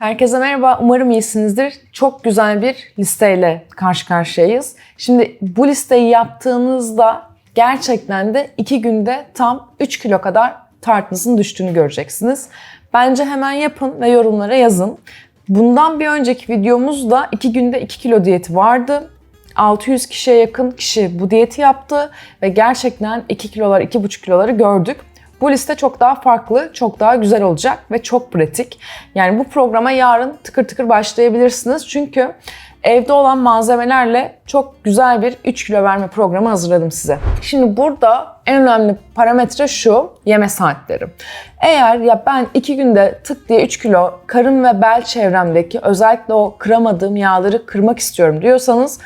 Herkese merhaba, umarım iyisinizdir. Çok güzel bir listeyle karşı karşıyayız. Şimdi bu listeyi yaptığınızda gerçekten de 2 günde tam 3 kilo kadar tartınızın düştüğünü göreceksiniz. Bence hemen yapın ve yorumlara yazın. Bundan bir önceki videomuzda 2 günde 2 kilo diyeti vardı. 600 kişiye yakın kişi bu diyeti yaptı ve gerçekten 2 kilolar, 2,5 kiloları gördük. Bu liste çok daha farklı, çok daha güzel olacak ve çok pratik. Yani bu programa yarın tıkır tıkır başlayabilirsiniz. Çünkü evde olan malzemelerle çok güzel bir 3 kilo verme programı hazırladım size. Şimdi burada en önemli parametre şu, yeme saatleri. Eğer ya ben 2 günde tık diye 3 kilo karın ve bel çevremdeki özellikle o kıramadığım yağları kırmak istiyorum diyorsanız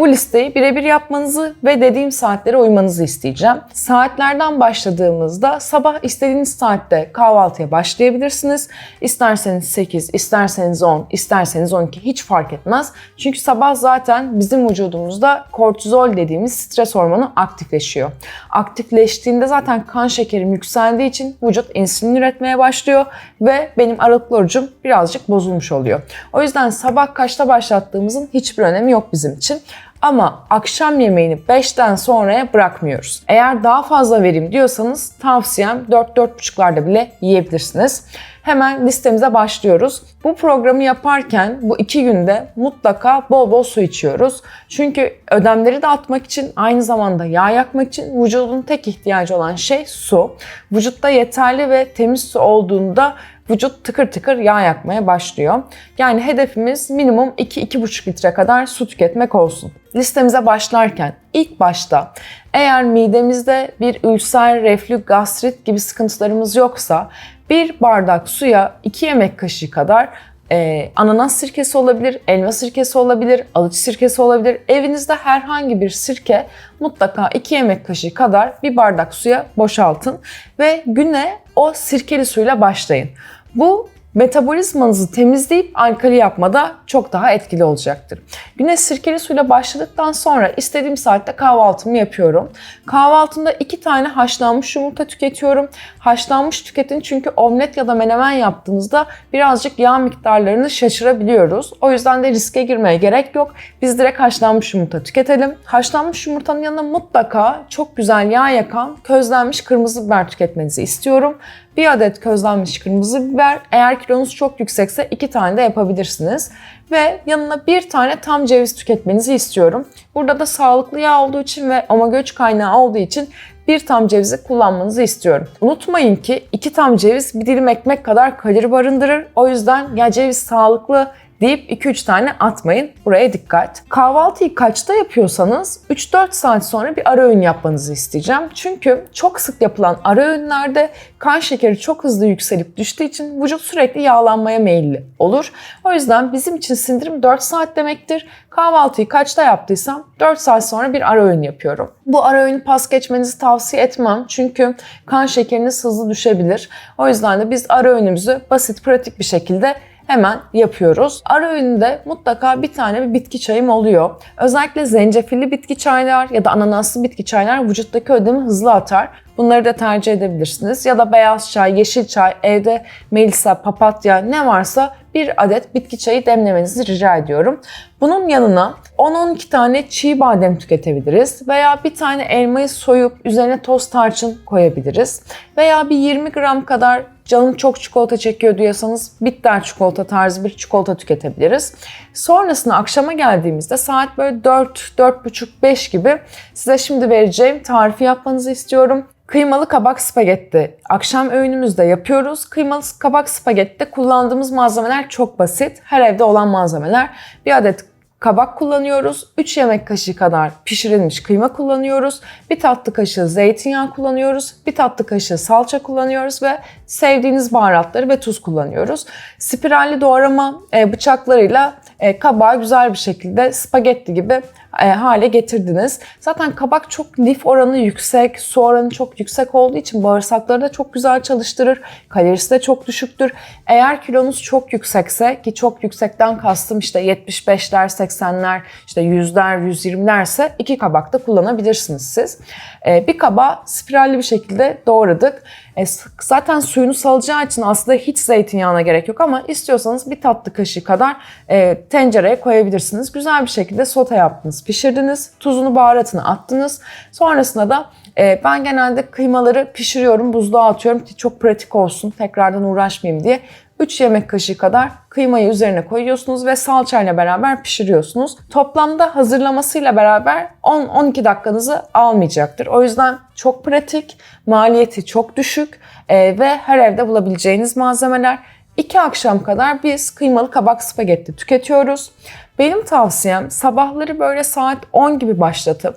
bu listeyi birebir yapmanızı ve dediğim saatlere uymanızı isteyeceğim. Saatlerden başladığımızda sabah istediğiniz saatte kahvaltıya başlayabilirsiniz. İsterseniz 8, isterseniz 10, isterseniz 12 hiç fark etmez. Çünkü sabah zaten bizim vücudumuzda kortizol dediğimiz stres hormonu aktifleşiyor. Aktifleştiğinde zaten kan şekerim yükseldiği için vücut insülin üretmeye başlıyor ve benim aralıklı orucum birazcık bozulmuş oluyor. O yüzden sabah kaçta başlattığımızın hiçbir önemi yok bizim için. Ama akşam yemeğini 5'ten sonraya bırakmıyoruz. Eğer daha fazla vereyim diyorsanız tavsiyem 4-4.5'larda bile yiyebilirsiniz. Hemen listemize başlıyoruz. Bu programı yaparken bu iki günde mutlaka bol bol su içiyoruz. Çünkü ödemleri dağıtmak için aynı zamanda yağ yakmak için vücudun tek ihtiyacı olan şey su. Vücutta yeterli ve temiz su olduğunda vücut tıkır tıkır yağ yakmaya başlıyor. Yani hedefimiz minimum 2-2,5 litre kadar su tüketmek olsun. Listemize başlarken ilk başta eğer midemizde bir ülser, reflü, gastrit gibi sıkıntılarımız yoksa bir bardak suya 2 yemek kaşığı kadar e, ananas sirkesi olabilir, elma sirkesi olabilir, alıç sirkesi olabilir. Evinizde herhangi bir sirke mutlaka 2 yemek kaşığı kadar bir bardak suya boşaltın ve güne o sirkeli suyla başlayın. Bu metabolizmanızı temizleyip alkali yapmada çok daha etkili olacaktır. Güne sirkeli suyla başladıktan sonra istediğim saatte kahvaltımı yapıyorum. Kahvaltımda iki tane haşlanmış yumurta tüketiyorum. Haşlanmış tüketin çünkü omlet ya da menemen yaptığınızda birazcık yağ miktarlarını şaşırabiliyoruz. O yüzden de riske girmeye gerek yok. Biz direkt haşlanmış yumurta tüketelim. Haşlanmış yumurtanın yanına mutlaka çok güzel yağ yakan közlenmiş kırmızı biber tüketmenizi istiyorum. Bir adet közlenmiş kırmızı biber. Eğer kilonuz çok yüksekse iki tane de yapabilirsiniz. Ve yanına bir tane tam ceviz tüketmenizi istiyorum. Burada da sağlıklı yağ olduğu için ve omega 3 kaynağı olduğu için bir tam cevizi kullanmanızı istiyorum. Unutmayın ki iki tam ceviz bir dilim ekmek kadar kalori barındırır. O yüzden ya ceviz sağlıklı deyip 2-3 tane atmayın. Buraya dikkat. Kahvaltıyı kaçta yapıyorsanız 3-4 saat sonra bir ara öğün yapmanızı isteyeceğim. Çünkü çok sık yapılan ara öğünlerde kan şekeri çok hızlı yükselip düştüğü için vücut sürekli yağlanmaya meyilli olur. O yüzden bizim için sindirim 4 saat demektir. Kahvaltıyı kaçta yaptıysam 4 saat sonra bir ara öğün yapıyorum. Bu ara öğünü pas geçmenizi tavsiye etmem. Çünkü kan şekeriniz hızlı düşebilir. O yüzden de biz ara öğünümüzü basit, pratik bir şekilde hemen yapıyoruz. Ara öğünde mutlaka bir tane bir bitki çayım oluyor. Özellikle zencefilli bitki çaylar ya da ananaslı bitki çaylar vücuttaki ödemi hızlı atar. Bunları da tercih edebilirsiniz. Ya da beyaz çay, yeşil çay, evde melisa, papatya ne varsa bir adet bitki çayı demlemenizi rica ediyorum. Bunun yanına 10-12 tane çiğ badem tüketebiliriz veya bir tane elmayı soyup üzerine toz tarçın koyabiliriz. Veya bir 20 gram kadar canım çok çikolata çekiyor diyorsanız bitter çikolata tarzı bir çikolata tüketebiliriz. Sonrasında akşama geldiğimizde saat böyle 4, 4.30, 5 gibi size şimdi vereceğim tarifi yapmanızı istiyorum. Kıymalı kabak spagetti. Akşam öğünümüzde yapıyoruz. Kıymalı kabak spagetti kullandığımız malzemeler çok basit. Her evde olan malzemeler. Bir adet kabak kullanıyoruz. 3 yemek kaşığı kadar pişirilmiş kıyma kullanıyoruz. Bir tatlı kaşığı zeytinyağı kullanıyoruz. Bir tatlı kaşığı salça kullanıyoruz ve sevdiğiniz baharatları ve tuz kullanıyoruz. Spiralli doğrama e, bıçaklarıyla e, kabağı güzel bir şekilde spagetti gibi hale getirdiniz. Zaten kabak çok lif oranı yüksek, su oranı çok yüksek olduğu için bağırsakları da çok güzel çalıştırır. Kalorisi de çok düşüktür. Eğer kilonuz çok yüksekse ki çok yüksekten kastım işte 75'ler, 80'ler, işte 100'ler, 120'lerse iki kabak da kullanabilirsiniz siz. E, bir kaba spiralli bir şekilde doğradık. E, zaten suyunu salacağı için aslında hiç zeytinyağına gerek yok ama istiyorsanız bir tatlı kaşığı kadar e, tencereye koyabilirsiniz. Güzel bir şekilde sote yaptınız, pişirdiniz, tuzunu, baharatını attınız. Sonrasında da e, ben genelde kıymaları pişiriyorum, buzluğa atıyorum ki çok pratik olsun, tekrardan uğraşmayayım diye. 3 yemek kaşığı kadar kıymayı üzerine koyuyorsunuz ve salçayla beraber pişiriyorsunuz. Toplamda hazırlamasıyla beraber 10-12 dakikanızı almayacaktır. O yüzden çok pratik, maliyeti çok düşük e, ve her evde bulabileceğiniz malzemeler. 2 akşam kadar biz kıymalı kabak spagetti tüketiyoruz. Benim tavsiyem sabahları böyle saat 10 gibi başlatıp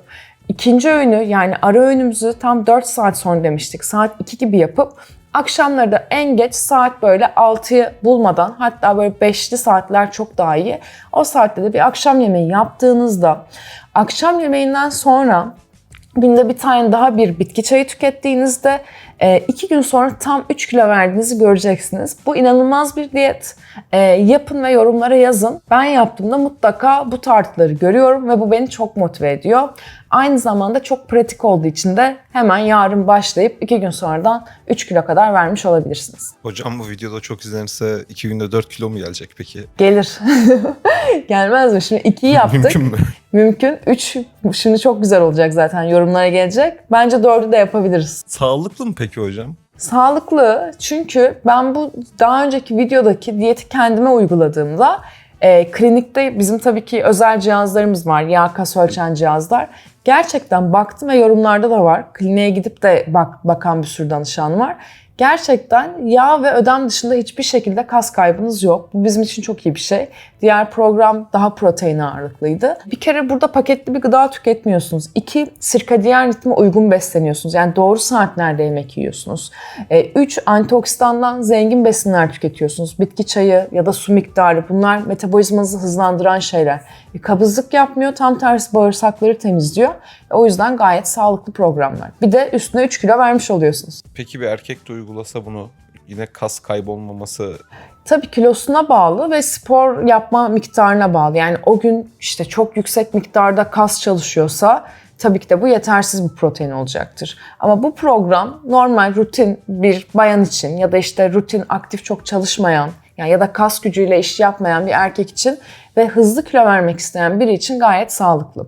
ikinci öğünü yani ara öğünümüzü tam 4 saat sonra demiştik. Saat 2 gibi yapıp Akşamları da en geç saat böyle 6'yı bulmadan hatta böyle 5'li saatler çok daha iyi. O saatte de bir akşam yemeği yaptığınızda akşam yemeğinden sonra günde bir tane daha bir bitki çayı tükettiğinizde e, iki gün sonra tam 3 kilo verdiğinizi göreceksiniz. Bu inanılmaz bir diyet. E, yapın ve yorumlara yazın. Ben yaptığımda mutlaka bu tartıları görüyorum ve bu beni çok motive ediyor. Aynı zamanda çok pratik olduğu için de hemen yarın başlayıp iki gün sonradan 3 kilo kadar vermiş olabilirsiniz. Hocam bu videoda çok izlenirse 2 günde 4 kilo mu gelecek peki? Gelir. Gelmez mi? Şimdi 2'yi yaptık. Mümkün mü? Mümkün. 3 şimdi çok güzel olacak zaten yorumlara gelecek. Bence 4'ü de yapabiliriz. Sağlıklı mı peki hocam? Sağlıklı çünkü ben bu daha önceki videodaki diyeti kendime uyguladığımda e, klinikte bizim tabii ki özel cihazlarımız var. Yağ kas ölçen cihazlar. Gerçekten baktım ve yorumlarda da var. Kliniğe gidip de bak, bakan bir sürü danışan var. Gerçekten yağ ve ödem dışında hiçbir şekilde kas kaybınız yok. Bu bizim için çok iyi bir şey. Diğer program daha protein ağırlıklıydı. Bir kere burada paketli bir gıda tüketmiyorsunuz. İki, sirkadiyen ritme uygun besleniyorsunuz. Yani doğru saatlerde yemek yiyorsunuz. E, üç, antioksidandan zengin besinler tüketiyorsunuz. Bitki çayı ya da su miktarı bunlar metabolizmanızı hızlandıran şeyler. E, kabızlık yapmıyor, tam tersi bağırsakları temizliyor. O yüzden gayet sağlıklı programlar. Bir de üstüne 3 kilo vermiş oluyorsunuz. Peki bir erkek de uygulasa bunu yine kas kaybolmaması Tabii kilosuna bağlı ve spor yapma miktarına bağlı. Yani o gün işte çok yüksek miktarda kas çalışıyorsa tabii ki de bu yetersiz bir protein olacaktır. Ama bu program normal rutin bir bayan için ya da işte rutin aktif çok çalışmayan yani ya da kas gücüyle iş yapmayan bir erkek için ve hızlı kilo vermek isteyen biri için gayet sağlıklı.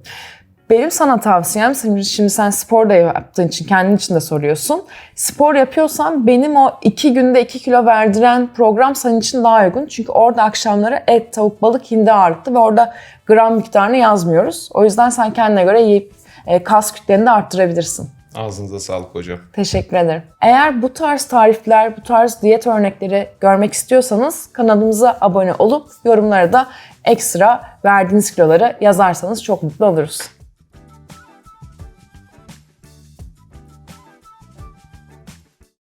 Benim sana tavsiyem, şimdi sen spor da yaptığın için kendin için de soruyorsun. Spor yapıyorsan benim o iki günde iki kilo verdiren program senin için daha uygun. Çünkü orada akşamları et, tavuk, balık, hindi ağırlıklı ve orada gram miktarını yazmıyoruz. O yüzden sen kendine göre yiyip e, kas kütleni de arttırabilirsin. ağzınıza sağlık hocam. Teşekkür ederim. Eğer bu tarz tarifler, bu tarz diyet örnekleri görmek istiyorsanız kanalımıza abone olup yorumlara da ekstra verdiğiniz kiloları yazarsanız çok mutlu oluruz.